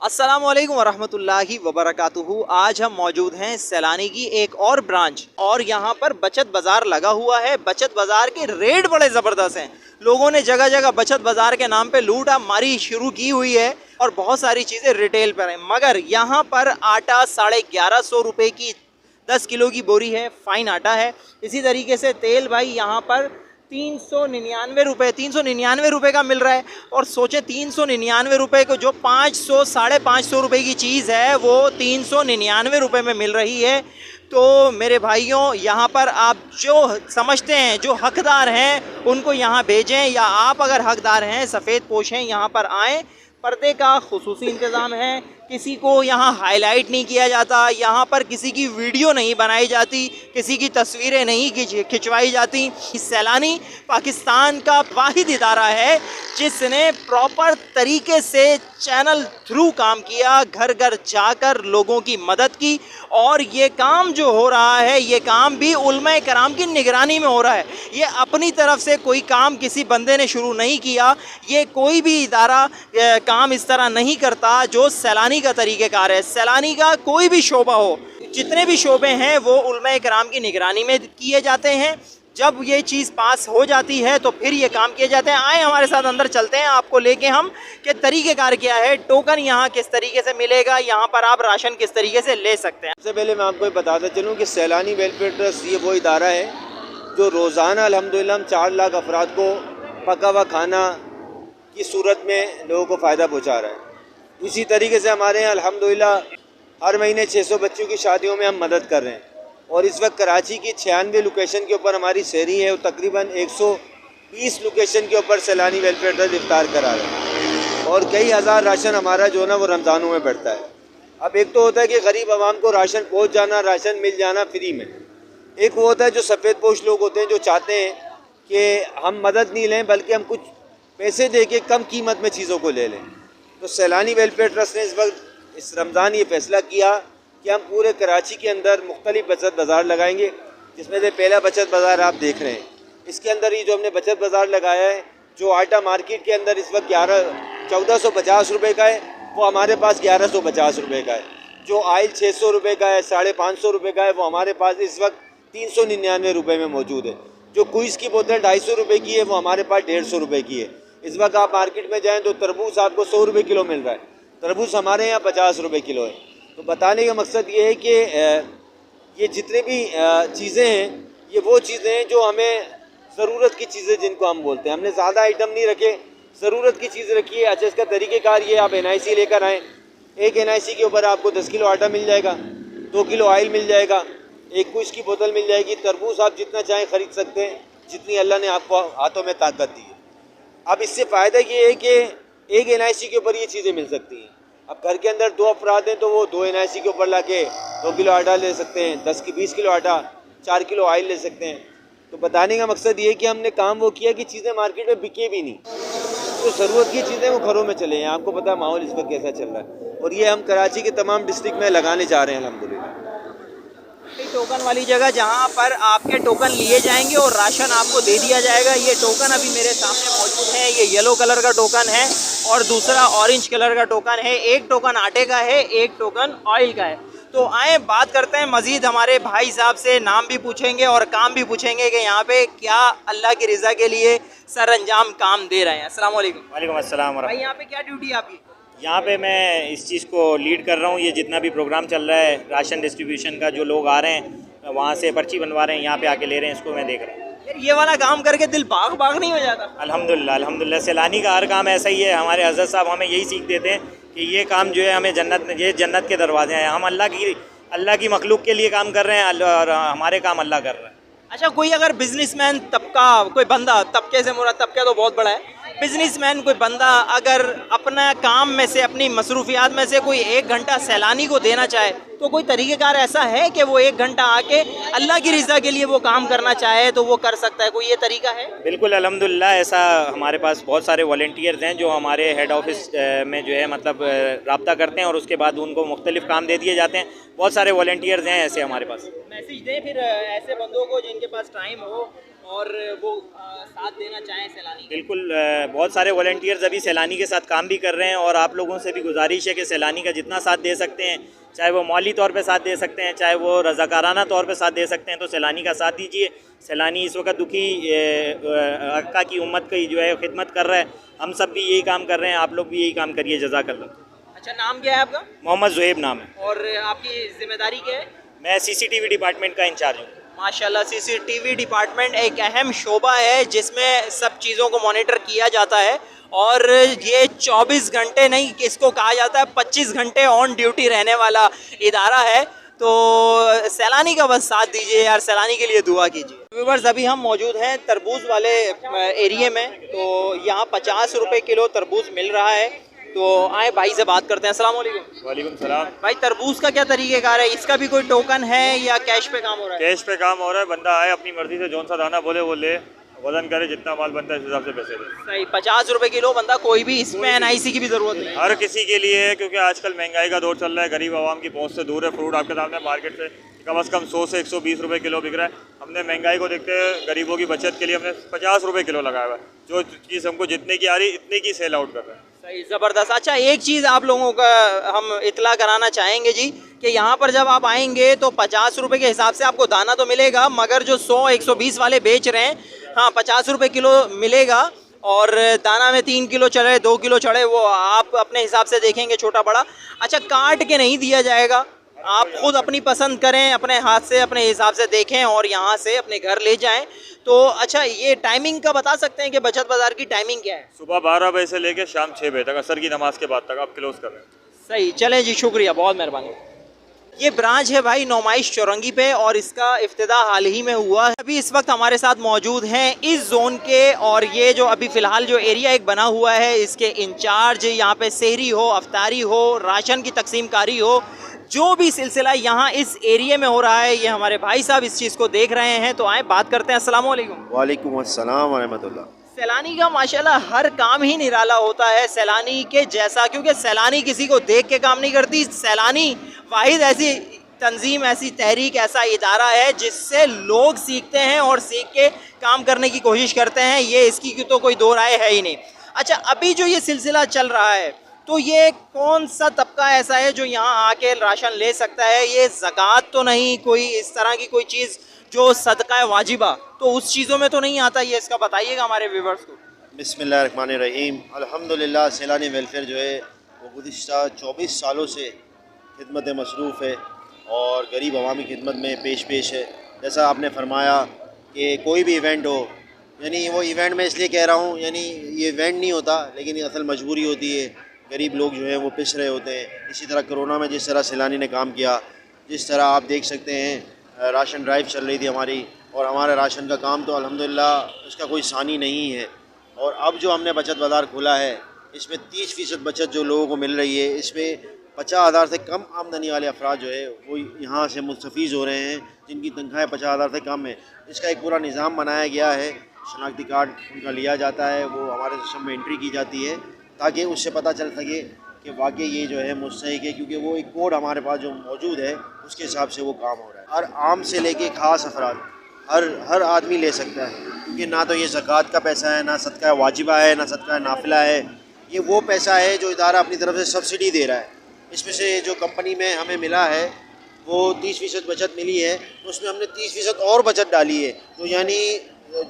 अस्सलाम वालेकुम वरहमतुल्लाहि वबरकातुहू। आज हम मौजूद हैं सैलानी की एक और ब्रांच और यहाँ पर बचत बाज़ार लगा हुआ है। बचत बाज़ार के रेट बड़े ज़बरदस्त हैं। लोगों ने जगह जगह बचत बाज़ार के नाम पे लूटा मारी शुरू की हुई है और बहुत सारी चीज़ें रिटेल पर हैं। मगर यहाँ पर आटा साढ़े ग्यारह सौ रुपये की दस किलो की बोरी है, फाइन आटा है। इसी तरीके से तेल भाई यहाँ पर तीन सौ निन्यानवे रुपये तीन सौ निन्यानवे रुपये का मिल रहा है और सोचें तीन सौ निन्यानवे रुपये को जो पाँच सौ, साढ़े पाँच सौ रुपये की चीज़ है, वो तीन सौ निन्यानवे रुपये में मिल रही है। तो मेरे भाइयों, यहाँ पर आप जो समझते हैं, जो हकदार हैं, उनको यहाँ भेजें या आप अगर हकदार हैं, सफ़ेद पोश हैं, यहाँ पर आएँ। पर्दे का खसूसी इंतज़ाम है। किसी को यहाँ हाईलाइट नहीं किया जाता, यहाँ पर किसी की वीडियो नहीं बनाई जाती, किसी की तस्वीरें नहीं खिंच- खिंचवाई जाती। सैलानी पाकिस्तान का वाहिद इदारा है, जिसने प्रॉपर तरीके से चैनल थ्रू काम किया घर घर जाकर लोगों की मदद की। और ये काम जो हो रहा है, ये काम भी उलमा कराम की निगरानी में हो रहा है। ये अपनी तरफ़ से कोई काम किसी बंदे ने शुरू नहीं किया, ये कोई भी इदारा काम इस तरह नहीं करता जो सैलानी का तरीक़ेकार है। सैलानी का कोई भी शोबा हो, जितने भी शोबे हैं, वो उलमा कराम की निगरानी में किए जाते हैं। जब ये चीज़ पास हो जाती है तो फिर ये काम किए जाते हैं। आए हमारे साथ अंदर, चलते हैं आपको लेके हम कि तरीक़ेकार क्या है, टोकन यहाँ किस तरीके से मिलेगा, यहाँ पर आप राशन किस तरीके से ले सकते हैं। सबसे पहले मैं आपको बताता चलूँ कि सैलानी वेलफेयर ट्रस्ट ये वो इदारा है, जो रोज़ाना अल्हम्दुलिल्लाह हम चार लाख अफराद को पका हुआ खाना की सूरत में लोगों को फ़ायदा पहुँचा रहा है। इसी तरीके से हमारे यहाँ अल्हम्दुलिल्लाह, हर महीने 600 बच्चों की शादियों में हम मदद कर रहे हैं। और इस वक्त कराची की छियानवे लोकेशन के ऊपर हमारी शहरी है और तकरीबन 120 लोकेशन के ऊपर सैलानी वेलफेयर ट्रस्ट इफ्तार करा रहे हैं। और कई हज़ार राशन हमारा जो है ना, वो रमज़ानों में बढ़ता है। अब एक तो होता है कि गरीब आवाम को राशन पहुँच जाना, राशन मिल जाना फ्री में। एक वो होता है जो सफ़ेद पोश लोग होते हैं, जो चाहते हैं कि हम मदद नहीं लें, बल्कि हम कुछ पैसे दे के कम कीमत में चीज़ों को ले लें। तो सैलानी वेलफेयर ट्रस्ट ने इस वक्त इस रमज़ान ये फैसला किया कि हम पूरे कराची के अंदर मुख्तलिफ़ बचत बाज़ार लगाएँगे, जिसमें से पहला बचत बाज़ार आप देख रहे हैं। इसके अंदर ही जो हमने बचत बाज़ार लगाया है, जो आटा मार्केट के अंदर इस वक्त ग्यारह, चौदह सौ पचास रुपये का है, वो हमारे पास ग्यारह सौ पचास रुपये का है। जो आयल छः सौ रुपये का है, साढ़े पाँच सौ रुपये का है, वो हमारे पास इस वक्त तीन सौ निन्यानवे रुपये में मौजूद है। जो क्विज़ की बोतल ढाई सौ रुपये की है, वो हमारे पास डेढ़ सौ रुपये की है। इस वक्त आप मार्केट में जाएँ तो तरबूज आपको सौ रुपये किलो मिल रहा है। तरबूज हमारे यहाँ पचास रुपये किलो है। तो बताने का मकसद ये है कि ये जितने भी चीज़ें हैं, ये वो चीज़ें हैं जो हमें ज़रूरत की चीज़ें जिनको हम बोलते हैं। हमने ज़्यादा आइटम नहीं रखे, ज़रूरत की चीज़ रखी है। अच्छा इसका तरीक़ेकार ये आप एनआईसी लेकर आएँ। एक एनआईसी के ऊपर आपको दस किलो आटा मिल जाएगा, दो किलो ऑयल मिल जाएगा, एक कुछ की बोतल मिल जाएगी। तरबूज आप जितना चाहें ख़रीद सकते हैं, जितनी अल्लाह ने आपको हाथों में ताकत दी है। अब इससे फ़ायदा ये है कि एक एन के ऊपर ये चीज़ें मिल सकती हैं। अब घर के अंदर दो अफराद हैं तो वो दो एन के ऊपर ला के दो किलो आटा ले सकते हैं, दस की बीस किलो आटा, चार किलो ऑयल ले सकते हैं। तो बताने का मकसद ये है कि हमने काम वो किया कि चीज़ें मार्केट में बिके भी नहीं। तो ज़रूरत की चीज़ें वो घरों में चले हैं। आपको पता है माहौल इस वक्त कैसा चल रहा है। और ये हम कराची के तमाम डिस्ट्रिक्ट में लगाने जा रहे हैं अलहमदिल्ला टोकन वाली जगह जहाँ पर आपके टोकन लिए जाएँगे और राशन आपको दे दिया जाएगा। ये टोकन अभी मेरे सामने मौजूद है। ये येलो कलर का टोकन है और दूसरा ऑरेंज कलर का टोकन है। एक टोकन आटे का है एक टोकन ऑयल का है। तो आए बात करते हैं मजीद। हमारे भाई साहब से नाम भी पूछेंगे और काम भी पूछेंगे कि यहाँ पे क्या अल्लाह की रज़ा के लिए सर अंजाम काम दे रहे हैं। वालेकुम वालेकुम भाई यहाँ पे क्या ड्यूटी है आपकी? यहाँ पे मैं इस चीज़ को लीड कर रहा हूँ। ये जितना भी प्रोग्राम चल रहा है राशन डिस्ट्रीब्यूशन का जो लोग आ रहे हैं वहाँ से पर्ची बनवा रहे हैं यहाँ पे आके ले रहे हैं इसको मैं देख रहा हूँ। यार ये वाला काम करके दिल बाग बाग नहीं हो जाता? अल्हम्दुलिल्लाह अल्हम्दुलिल्लाह सैलानी का हर काम ऐसा ही है। हमारे हज़रत साहब हमें यही सीख देते हैं कि ये काम जो है हमें जन्नत ये जन्नत के दरवाजे हैं। हम अल्लाह की अल्लाह की मखलूक के लिए काम कर रहे हैं और हमारे काम अल्लाह कर रहा है। अच्छा कोई अगर बिजनेसमैन तबका कोई बंदा तबके से मुरा तबका तो बहुत बड़ा है। बिजनेसमैन कोई बंदा अगर अपना काम में से अपनी मसरूफियात में से कोई एक घंटा सैलानी को देना चाहे तो कोई तरीक़ेकार ऐसा है कि वो एक घंटा आके अल्लाह की रज़ा के लिए वो काम करना चाहे तो वो कर सकता है? कोई ये तरीका है? बिल्कुल अल्हम्दुलिल्लाह ऐसा हमारे पास बहुत सारे वॉल्टियर्स हैं जो हमारे हेड ऑफ़िस में जो है मतलब रबता करते हैं और उसके बाद उनको मुख्तलिफ़ काम दे दिए जाते हैं। बहुत सारे वॉल्टियर्स हैं ऐसे हमारे पास। मैसेज दें फिर ऐसे बंदों को जिनके पास टाइम हो और वो साथ देना चाहें सैलानी बिल्कुल बहुत सारे वॉल्टियर्स अभी सैलानी के साथ काम भी कर रहे हैं और आप लोगों से भी गुजारिश है कि सैलानी का जितना साथ दे सकते हैं चाहे वो मौली तौर पे साथ दे सकते हैं चाहे वो रज़ाकाराना तौर पे साथ दे सकते हैं तो सैलानी का साथ दीजिए। सैलानी इस वक्त दुखी अक्का की उम्मत की जो है खिदमत कर रहा है। हम सब भी यही काम कर रहे हैं आप लोग भी यही काम करिए जजा जजाकल्ला। अच्छा नाम क्या है आपका? मोहम्मद जुहेब नाम है। और आपकी ज़िम्मेदारी क्या है? मैं सीसीटीवी डिपार्टमेंट का इंचार्ज हूँ। माशाल्लाह सीसीटीवी डिपार्टमेंट एक अहम शोबा है जिसमें सब चीज़ों को मॉनिटर किया जाता है और ये 24 घंटे नहीं इसको कहा जाता है 25 घंटे ऑन ड्यूटी रहने वाला इदारा है। तो सैलानी का बस साथ दीजिए यार, सैलानी के लिए दुआ कीजिए। व्यूवर्स अभी हम मौजूद हैं तरबूज वाले एरिए में तो यहाँ पचास रुपये किलो तरबूज मिल रहा है। तो आए भाई से बात करते हैं। असल वालेकुम वालेकुम सलाम। भाई तरबूज का क्या तरीकेकार है? इसका भी कोई टोकन है या कैश पे काम हो रहा है? कैश पे काम हो रहा है बंदा आए अपनी मर्ज़ी से जौन सा दाना बोले वो ले। वज़न करे जितना माल बनता है इस हिसाब से पैसे दे। सही पचास रुपए किलो बंदा कोई भी इसमें एनआईसी की भी ज़रूरत नहीं। हर किसी के लिए है क्योंकि आजकल महँगाई का दौर चल रहा है गरीब आवाम की पहुँच से दूर है। फ्रूट आपके सामने मार्केट से कम अज़ कम सौ से एक सौ बीस रुपये किलो बिक रहा है। हमने महँगाई को देखते हुए गरीबों की बचत के लिए हमने पचास रुपये किलो लगाया हुआ है। जो चीज़ हमको जितने की आ रही इतने की सेल आउट कर रहे हैं। सही ज़बरदस्त। अच्छा एक चीज़ आप लोगों का हम इतला कराना चाहेंगे जी कि यहाँ पर जब आप आएँगे तो पचास रुपये के हिसाब से आपको दाना तो मिलेगा मगर जो सौ एक सौ बीस वाले बेच रहे हैं हाँ पचास रुपये किलो मिलेगा और दाना में तीन किलो चढ़े दो किलो चढ़े वो आप अपने हिसाब से देखेंगे छोटा बड़ा। अच्छा काट के नहीं दिया जाएगा। आप खुद अपनी पसंद करें अपने हाथ से अपने हिसाब से देखें और यहाँ से अपने घर ले जाएँ। तो अच्छा ये टाइमिंग का बता सकते हैं कि बचत बाज़ार की टाइमिंग क्या है? सुबह बारह बजे से लेकर शाम छः बजे तक असर की नमाज़ के बाद तक आप क्लोज कर रहे हैं। सही चलें जी शुक्रिया बहुत मेहरबानी। ये ब्रांच है भाई नौमाइश चौरंगी पे और इसका इफ्तः हाल ही में हुआ है। अभी इस वक्त हमारे साथ मौजूद हैं इस जोन के और ये जो अभी फ़िलहाल जो एरिया एक बना हुआ है, इसके इंचार्ज यहाँ पे सहरी हो, अफ्तारी हो, राशन की तकसीम कारी हो, जो भी सिलसिला यहाँ इस एरिया में हो रहा है, ये हमारे भाई साहब इस चीज़ को देख रहे हैं। तो आए, बात करते हैं। असल वालेकुम वालेकुम सैलानी का माशाल्लाह हर काम ही निराला होता है सैलानी के जैसा, क्योंकि सैलानी किसी को देख के काम नहीं करती। सैलानी वाहिद ऐसी तंजीम, ऐसी तहरीक, ऐसा इदारा है जिससे लोग सीखते हैं और सीख के काम करने की कोशिश करते हैं। ये इसकी तो कोई दो राय है ही नहीं। अच्छा अभी जो ये सिलसिला चल रहा है तो ये कौन सा तबका ऐसा है जो यहाँ आके राशन ले सकता है? ये ज़क़़त तो नहीं, कोई इस तरह की कोई चीज़ जो सदका वाजिबा तो उस चीज़ों में तो नहीं आता ये? इसका बताइएगा हमारे व्यूवर्स को। बिसमीम अल्हम्दुलिल्लाह, सैलानी वेलफेयर जो है, वो गुज्त चौबीस सालों से खिदमत मसरूफ़ है और गरीब अवामी खिदमत में पेश पेश है। जैसा आपने फरमाया कि कोई भी इवेंट हो, यानी वो इवेंट मैं इसलिए कह रहा हूँ, यानी ये इवेंट नहीं होता, लेकिन असल मजबूरी होती है गरीब लोग जो हैं वो पिस रहे होते हैं। इसी तरह कोरोना में जिस तरह सैलानी ने काम किया, जिस तरह आप देख सकते हैं राशन ड्राइव चल रही थी हमारी और हमारा राशन का काम तो अल्हम्दुलिल्लाह उसका कोई सानी नहीं है। और अब जो हमने बचत बाज़ार खोला है, इसमें तीस फ़ीसद बचत जो लोगों को मिल रही है, इसमें पचास हज़ार से कम आमदनी वाले अफराद जो है, वो यहाँ से मुस्तफ़ हो रहे हैं, जिनकी तनख्वाहें पचास हज़ार से कम है। इसका एक पूरा निज़ाम बनाया गया है। शनाख्ती कार्ड उनका लिया जाता है, वो हमारे सिस्टम में एंट्री की जाती है। ताकि उससे पता चल सके कि वाकई ये जो है मुस्तक है क्योंकि वो एक कोड हमारे पास जो मौजूद है, उसके हिसाब से वो काम हो रहा है। हर आम से लेके ख़ास अफराद, हर हर आदमी ले सकता है। क्योंकि ना तो ये ज़क़़त का पैसा है, ना सदका वाजिबा है, ना सदका नाफिला है। ये वो पैसा है जो इदारा अपनी तरफ़ से सब्सिडी दे रहा है। इसमें से जो कंपनी में हमें मिला है, वो तीस फ़ीसद बचत मिली है। तो उसमें हमने तीस फ़ीसद और बचत डाली है। तो यानी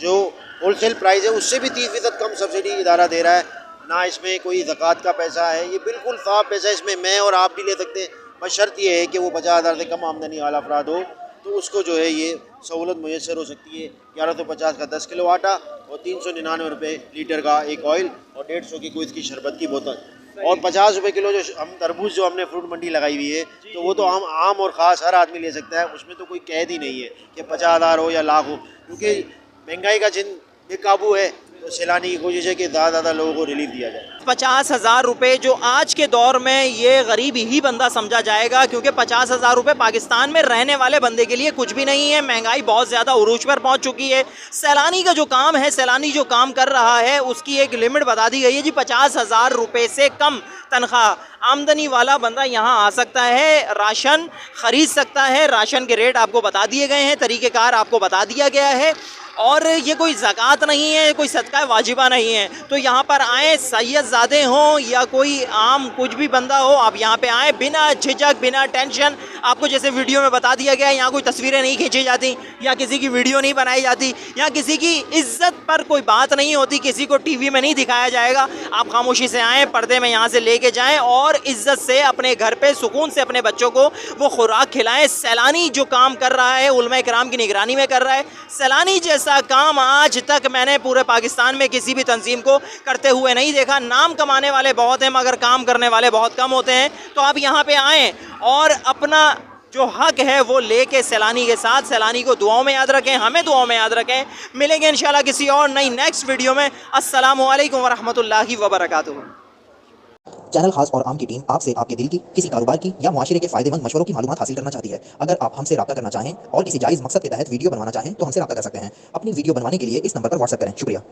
जो होलसेल प्राइस है, उससे भी तीस फ़ीसद कम सब्सिडी इदारा दे रहा है। ना इसमें कोई ज़क़़त का पैसा है, ये बिल्कुल साफ़ पैसा इसमें मैं और आप भी ले सकते हैं। बस शर्त ये है कि वो पचास हज़ार से कम आमदनी वाला अफराद हो तो उसको जो है ये सहूलत मैसर हो सकती है। ग्यारह सौ पचास का दस किलो आटा और तीन सौ निन्यानवे रुपये लीटर का एक ऑयल और डेढ़ सौ की कोई इसकी शरबत की बोतल। और पचास रुपये किलो जो हम तरबूज जो हमने फ्रूट मंडी लगाई हुई है तो वो तो हम आम और ख़ास हर आदमी ले सकता है, उसमें तो कोई कैद ही नहीं है कि पचास हज़ार हो या लाख हो, क्योंकि महँगाई का जिन बेकाबू है तो सैलानी की कोशिश है कि ज़्यादा ज़्यादा लोगों को रिलीफ दिया जाए। पचास हज़ार रुपये जो आज के दौर में ये गरीब ही बंदा समझा जाएगा, क्योंकि पचास हज़ार रुपये पाकिस्तान में रहने वाले बंदे के लिए कुछ भी नहीं है। महँगाई बहुत ज़्यादा उरूज पर पहुँच चुकी है। सैलानी का जो काम है, सैलानी जो काम कर रहा है, उसकी एक लिमिट बता दी गई है जी, पचास हज़ार रुपये से कम तनख्वाह। आमदनी वाला बंदा यहाँ आ सकता है, राशन खरीद सकता है। राशन के रेट आपको बता दिए गए हैं, तरीक़ेकार आपको बता दिया गया है। और ये कोई ज़क़़त नहीं है, कोई सदका वाजिबा नहीं है। तो यहाँ पर आए सैयदजादे हों या कोई आम कुछ भी बंदा हो, आप यहाँ पे आए, बिना झिझक, बिना टेंशन आपको जैसे वीडियो में बता दिया गया है यहाँ कोई तस्वीरें नहीं खींची जाती, या किसी की वीडियो नहीं बनाई जाती, या किसी की इज़्ज़त पर कोई बात नहीं होती, किसी को टीवी में नहीं दिखाया जाएगा। आप खामोशी से आएँ, पर्दे में यहाँ से लेके जाएँ और इज़्ज़त से अपने घर पर सुकून से अपने बच्चों को वो खुराक खिलाएँ। सैलानी जो काम कर रहा है, उलमा कराम की निगरानी में कर रहा है। सैलानी जैसा काम आज तक मैंने पूरे पाकिस्तान में किसी भी तंजीम को करते हुए नहीं देखा। नाम कमाने वाले बहुत हैं, मगर काम करने वाले बहुत कम होते हैं। तो आप यहाँ पे आएँ और अपना जो हक है वो लेके सैलानी के साथ, सैलानी को दुआओं में याद रखें, हमें दुआओं में याद रखें। मिलेंगे इंशाल्लाह किसी और नई नेक्स्ट वीडियो में। अस्सलाम वालेकुम वरहमतुल्लाहि वबरकातुहू। चैनल खास और आम की टीम आपसे आपके दिल की, किसी कारोबार की या मुआशरे के फ़ायदेमंद मशवरों की मालूम हासिल करना चाहती है। अगर आप हमसे रब्ता करना चाहें और किसी जायज़ मकसद के तहत वीडियो बनवाना चाहें तो हमसे रब्ता कर सकते हैं। अपनी वीडियो बनवाने के लिए इस नंबर पर व्हाट्सअप करें। शुक्रिया।